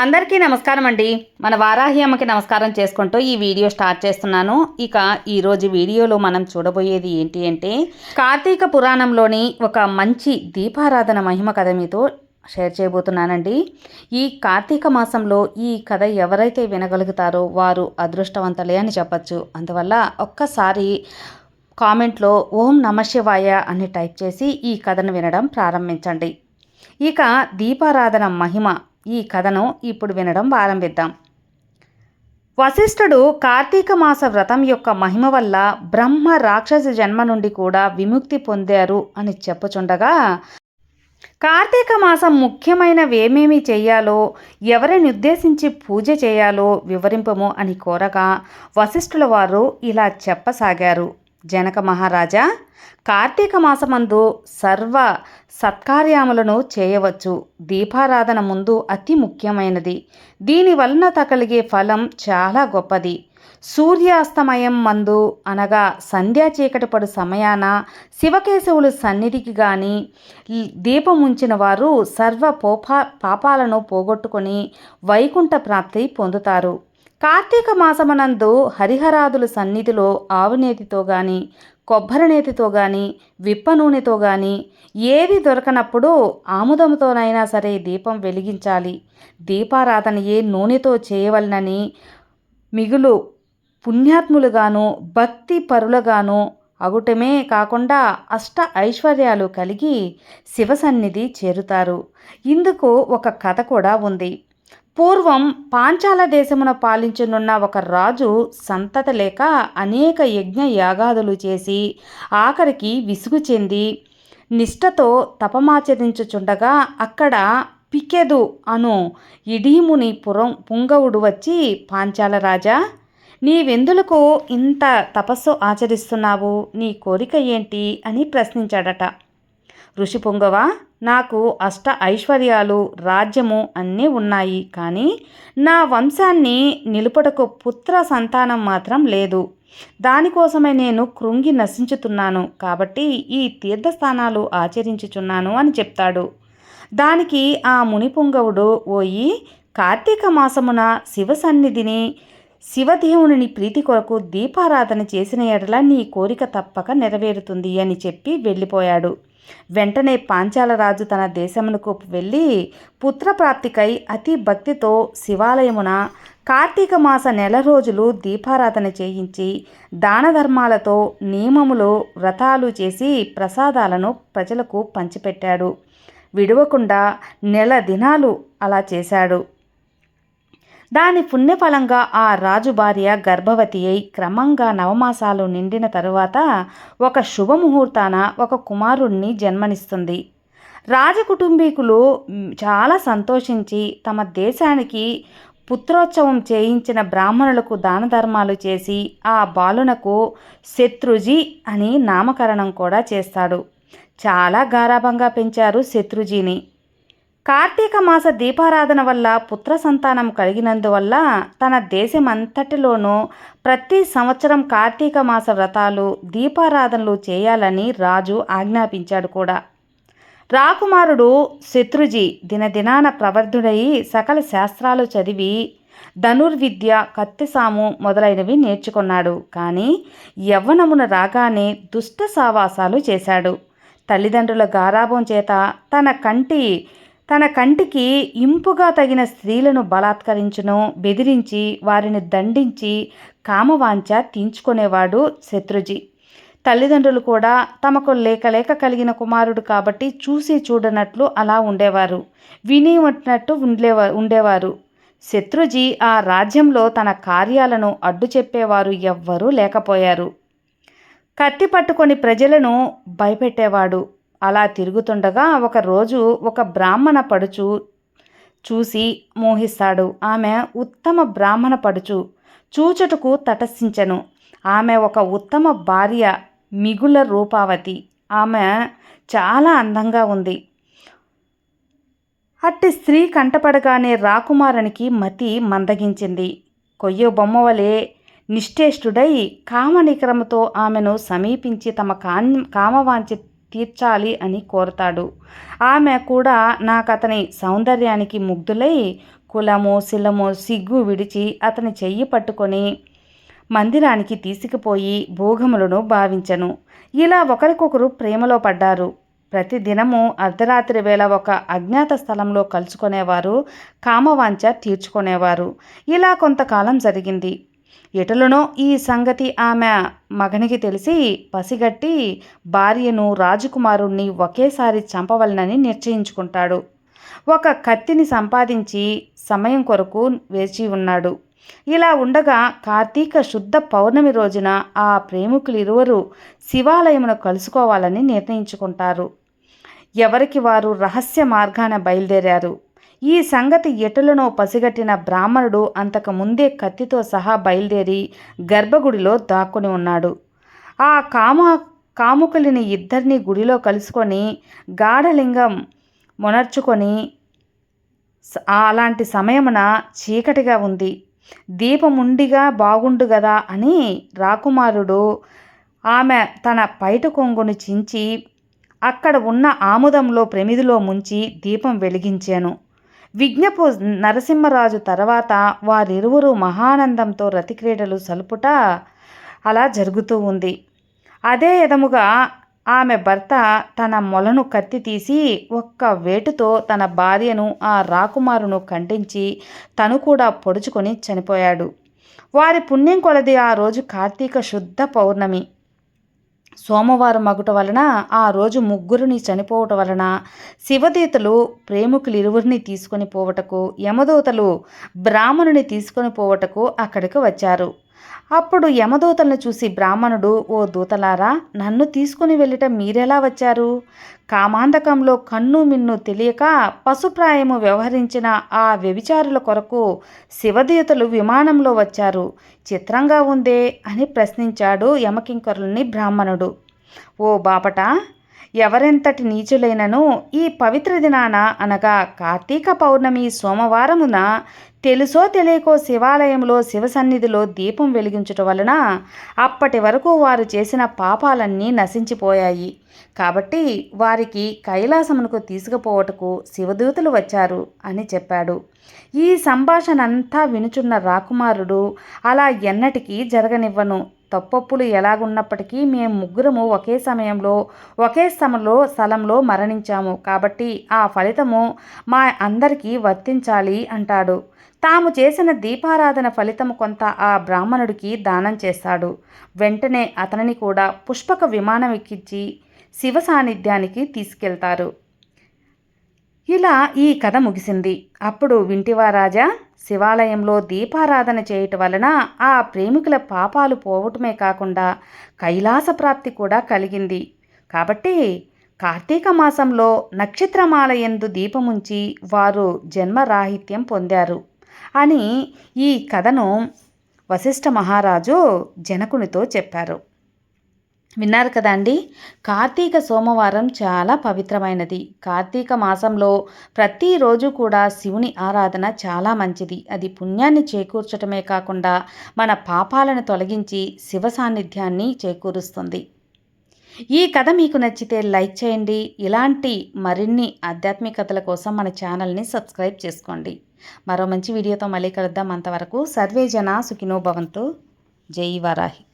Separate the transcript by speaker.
Speaker 1: అందరికీ నమస్కారం అండి. మన వారాహి అమ్మకి నమస్కారం చేసుకుంటూ ఈ వీడియో స్టార్ట్ చేస్తున్నాను. ఇక ఈరోజు వీడియోలో మనం చూడబోయేది ఏంటి అంటే కార్తీక పురాణంలోని ఒక మంచి దీపారాధన మహిమ కథ మీతో షేర్ చేయబోతున్నానండి. ఈ కార్తీక మాసంలో ఈ కథ ఎవరైతే వినగలుగుతారో వారు అదృష్టవంతులే అని చెప్పచ్చు. అందువల్ల ఒక్కసారి కామెంట్లో ఓం నమశివాయ అని టైప్ చేసి ఈ కథను వినడం ప్రారంభించండి. ఇక దీపారాధన మహిమ ఈ కథను ఇప్పుడు వినడం ప్రారంభిద్దాం. వశిష్ఠుడు కార్తీక మాస వ్రతం యొక్క మహిమ వల్ల బ్రహ్మ రాక్షస జన్మ నుండి కూడా విముక్తి పొందారు అని చెప్పుచుండగా కార్తీక మాసం ముఖ్యమైనవేమేమి చేయాలో ఎవరిని ఉద్దేశించి పూజ చేయాలో వివరింపము అని కోరగా వశిష్ఠుల వారు ఇలా చెప్పసాగారు. జనక మహారాజా కార్తీక మాసమందు సర్వ సత్కార్యములను చేయవచ్చు. దీపారాధన ముందు అతి ముఖ్యమైనది. దీని వలన తగలిగే ఫలం చాలా గొప్పది. సూర్యాస్తమయం మందు అనగా సంధ్యా చీకటి పడు సమయాన శివకేశవులు సన్నిధికి గాని దీపం ఉంచిన వారు సర్వ పోపా పాపాలను పోగొట్టుకొని వైకుంఠ ప్రాప్తి పొందుతారు. కార్తీక మాసమనందు హరిహరాదుల సన్నిధిలో ఆవునేతితో గాని కొబ్బరి నేతితో గాని విప్ప నూనెతో గాని ఏది దొరకనప్పుడు ఆముదంతోనైనా సరే దీపం వెలిగించాలి. దీపారాధన ఏ నూనెతో చేయవలనని మిగులు పుణ్యాత్ములుగాను భక్తి పరులుగాను అగుటమే కాకుండా అష్ట ఐశ్వర్యాలు కలిగి శివసన్నిధి చేరుతారు. ఇందుకు ఒక కథ కూడా ఉంది. పూర్వం పాంచాల దేశమున పాలించనున్న ఒక రాజు సంతత లేక అనేక యజ్ఞ యాగాదులు చేసి ఆఖరికి విసుగు చెంది నిష్టతో తపమాచరించుచుండగా అక్కడ పికెదు అను ఇడీముని పురం పుంగవుడు వచ్చి పాంచాల రాజా నీవెందులకు ఇంత తపస్సు ఆచరిస్తున్నావు? నీ కోరిక ఏంటి? అని ప్రశ్నించాడట. ఋషి పుంగవా నాకు అష్ట ఐశ్వర్యాలు రాజ్యము అన్నీ ఉన్నాయి. కానీ నా వంశాన్ని నిలుపుటకు పుత్ర సంతానం మాత్రం లేదు. దానికోసమే నేను కృంగి నశించుతున్నాను. కాబట్టి ఈ తీర్థస్థానాలు ఆచరించుచున్నాను అని చెప్తాడు. దానికి ఆ మునిపుంగవుడు ఓయి కార్తీక మాసమున శివ సన్నిధిని శివదేవుని ప్రీతి కొరకు దీపారాధన చేసిన ఎడల నీ కోరిక తప్పక నెరవేరుతుంది అని చెప్పి వెళ్ళిపోయాడు. వెంటనే పాంచాలరాజు తన దేశమునకు వెళ్ళి పుత్రప్రాప్తికై అతి భక్తితో శివాలయమున కార్తీక మాస నెల రోజులు దీపారాధన చేయించి దాన ధర్మాలతో నియమములు వ్రతాలు చేసి ప్రసాదాలను ప్రజలకు పంచిపెట్టాడు. విడవకుండా నెల దినాలు అలా చేశాడు. దాని పుణ్యఫలంగా ఆ రాజు భార్య గర్భవతి అయి క్రమంగా నవమాసాలు నిండిన తరువాత ఒక శుభముహూర్తాన ఒక కుమారుణ్ణి జన్మనిస్తుంది. రాజకుటుంబీకులు చాలా సంతోషించి తమ దేశానికి పుత్రోత్సవం చేయించిన బ్రాహ్మణులకు దాన ధర్మాలు చేసి ఆ బాలునకు శత్రుజీ అని నామకరణం కూడా చేస్తాడు. చాలా గారాభంగా పెంచారు శత్రుజీని. కార్తీక మాస దీపారాధన వల్ల పుత్ర సంతానం కలిగినందువల్ల తన దేశమంతటిలోనూ ప్రతి సంవత్సరం కార్తీక మాస వ్రతాలు దీపారాధనలు చేయాలని రాజు ఆజ్ఞాపించాడు కూడా. రాకుమారుడు శత్రుజీ దినదినాన ప్రవర్ధుడై సకల శాస్త్రాలు చదివి ధనుర్విద్య కత్తిసాము మొదలైనవి నేర్చుకున్నాడు. కానీ యవ్వనమున రాగానే దుష్ట సావాసాలు చేశాడు. తల్లిదండ్రుల గారాభం చేత తన కంటి తన కంటికి ఇంపుగా తగిన స్త్రీలను బలాత్కరించను బెదిరించి వారిని దండించి కామవాంఛ తీంచుకునేవాడు శత్రుజీ. తల్లిదండ్రులు కూడా తమకు లేక లేక కలిగిన కుమారుడు కాబట్టి చూసి చూడనట్లు అలా ఉండేవారు. విని ఉంటున్నట్టు ఉండేవా ఉండేవారు. శత్రుజీ ఆ రాజ్యంలో తన కార్యాలను అడ్డు చెప్పేవారు ఎవ్వరూ లేకపోయారు. కత్తి పట్టుకొని ప్రజలను భయపెట్టేవాడు. అలా తిరుగుతుండగా ఒకరోజు ఒక బ్రాహ్మణ పడుచు చూసి మోహిస్తాడు. ఆమె ఉత్తమ బ్రాహ్మణ పడుచు చూచుటకు తటస్థించను. ఆమె ఒక ఉత్తమ భార్య మిగుల రూపావతి. ఆమె చాలా అందంగా ఉంది. అట్టి స్త్రీ కంటపడగానే రాకుమారునికి మతి మందగించింది. కొయ్య బొమ్మవలే నిశ్చేష్టుడై కామనికరముతో ఆమెను సమీపించి తమ కాన్ కామవాంచి తీర్చాలి అని కోరతాడు. ఆమె కూడా నాకు అతని సౌందర్యానికి ముగ్ధులై కులము శిలము సిగ్గు విడిచి అతని చెయ్యి పట్టుకొని మందిరానికి తీసుకుపోయి భోగములను భావించను. ఇలా ఒకరికొకరు ప్రేమలో పడ్డారు. ప్రతిదినము అర్ధరాత్రి వేళ ఒక అజ్ఞాత స్థలంలో కలుసుకునేవారు కామవాంచ తీర్చుకునేవారు. ఇలా కొంతకాలం జరిగింది. ఎటులనో ఈ సంగతి ఆమె మగనికి తెలిసి పసిగట్టి భార్యను రాజకుమారుణ్ణి ఒకేసారి చంపవలనని నిశ్చయించుకుంటాడు. ఒక కత్తిని సంపాదించి సమయం కొరకు వేచి ఉన్నాడు. ఇలా ఉండగా కార్తీక శుద్ధ పౌర్ణమి రోజున ఆ ప్రేమికులు ఇరువురు శివాలయమును కలుసుకోవాలని నిర్ణయించుకుంటారు. ఎవరికి వారు రహస్య మార్గాన బయలుదేరారు? ఈ సంగతి ఎటులను పసిగట్టిన బ్రాహ్మణుడు అంతకు ముందే కత్తితో సహా బయలుదేరి గర్భగుడిలో దాక్కుని ఉన్నాడు. ఆ కామ కాముకులిని ఇద్దరిని గుడిలో కలుసుకొని గాఢలింగం మొనర్చుకొని అలాంటి సమయమున చీకటిగా ఉంది. దీపముండిగా బాగుండు గదా అని రాకుమారుడు ఆమె తన పైట కొంగును చించి అక్కడ ఉన్న ఆముదంలో ప్రమిదిలో ముంచి దీపం వెలిగించాను. విజ్ఞపు నరసింహరాజు తర్వాత వారిరువురు మహానందంతో రతిక్రీడలు సలుపుట అలా జరుగుతూ ఉంది. అదే విధముగా ఆమె భర్త తన మొలను కత్తి తీసి ఒక్క వేటుతో తన భార్యను ఆ రాకుమారును ఖండించి తను కూడా పొడుచుకొని చనిపోయాడు. వారి పుణ్యం కొలది ఆ రోజు కార్తీక శుద్ధ పౌర్ణమి. సోమవారం మగుట వలన ఆ రోజు ముగ్గురిని చనిపోవటం వలన శివదీతలు ప్రేమికులు ఇరువురిని తీసుకొని పోవటకు యమదూతలు బ్రాహ్మణుని తీసుకొని పోవటకు అక్కడికి వచ్చారు. అప్పుడు యమదూతలను చూసి బ్రాహ్మణుడు ఓ దూతలారా నన్ను తీసుకుని వెళ్ళటం మీరెలా వచ్చారు? కామాంధకంలో కన్ను మిన్ను తెలియక పశుప్రాయము వ్యవహరించిన ఆ వ్యభిచారుల కొరకు శివదేవతలు విమానంలో వచ్చారు. చిత్రంగా ఉందే అని ప్రశ్నించాడు యమకింకరుల్ని బ్రాహ్మణుడు. ఓ బాపట ఎవరెంతటి నీచులైనను ఈ పవిత్ర దినాన అనగా కార్తీక పౌర్ణమి సోమవారమున తెలుసో తెలియకో శివాలయంలో శివసన్నిధిలో దీపం వెలిగించటం వలన అప్పటి వరకు వారు చేసిన పాపాలన్నీ నశించిపోయాయి. కాబట్టి వారికి కైలాసమునకు తీసుకుపోవటకు శివదూతలు వచ్చారు అని చెప్పాడు. ఈ సంభాషణ అంతా వినుచున్న రాకుమారుడు అలా ఎన్నటికీ జరగనివ్వను. తప్పప్పులు ఎలాగున్నప్పటికీ మేము ముగ్గురము ఒకే సమయంలో ఒకే స్థలంలో స్థలంలో మరణించాము. కాబట్టి ఆ ఫలితము మా అందరికీ వర్తించాలి అంటాడు. తాము చేసిన దీపారాధన ఫలితము కొంత ఆ బ్రాహ్మణుడికి దానం చేస్తాడు. వెంటనే అతనిని కూడా పుష్పక విమానం ఎక్కించి శివ సాన్నిధ్యానికి తీసుకెళ్తారు. ఇలా ఈ కథ ముగిసింది. అప్పుడు వింటివా రాజా? శివాలయంలో దీపారాధన చేయటం వలన ఆ ప్రేమికుల పాపాలు పోవటమే కాకుండా కైలాస ప్రాప్తి కూడా కలిగింది. కాబట్టి కార్తీక మాసంలో నక్షత్రమాలయందు దీపముంచి వారు జన్మరాహిత్యం పొందారు అని ఈ కథను వశిష్ఠ మహారాజు జనకునితో చెప్పారు. విన్నారు కదా అండి కార్తీక సోమవారం చాలా పవిత్రమైనది. కార్తీక మాసంలో ప్రతిరోజు కూడా శివుని ఆరాధన చాలా మంచిది. అది పుణ్యాన్ని చేకూర్చటమే కాకుండా మన పాపాలను తొలగించి శివ సాన్నిధ్యాన్ని చేకూరుస్తుంది. ఈ కథ మీకు నచ్చితే లైక్ చేయండి. ఇలాంటి మరిన్ని ఆధ్యాత్మికతల కోసం మన ఛానల్ని సబ్స్క్రైబ్ చేసుకోండి. మరో మంచి వీడియోతో మళ్ళీ కలుద్దాం. అంతవరకు సర్వే జన సుఖినోభవంతో జై వారాహి.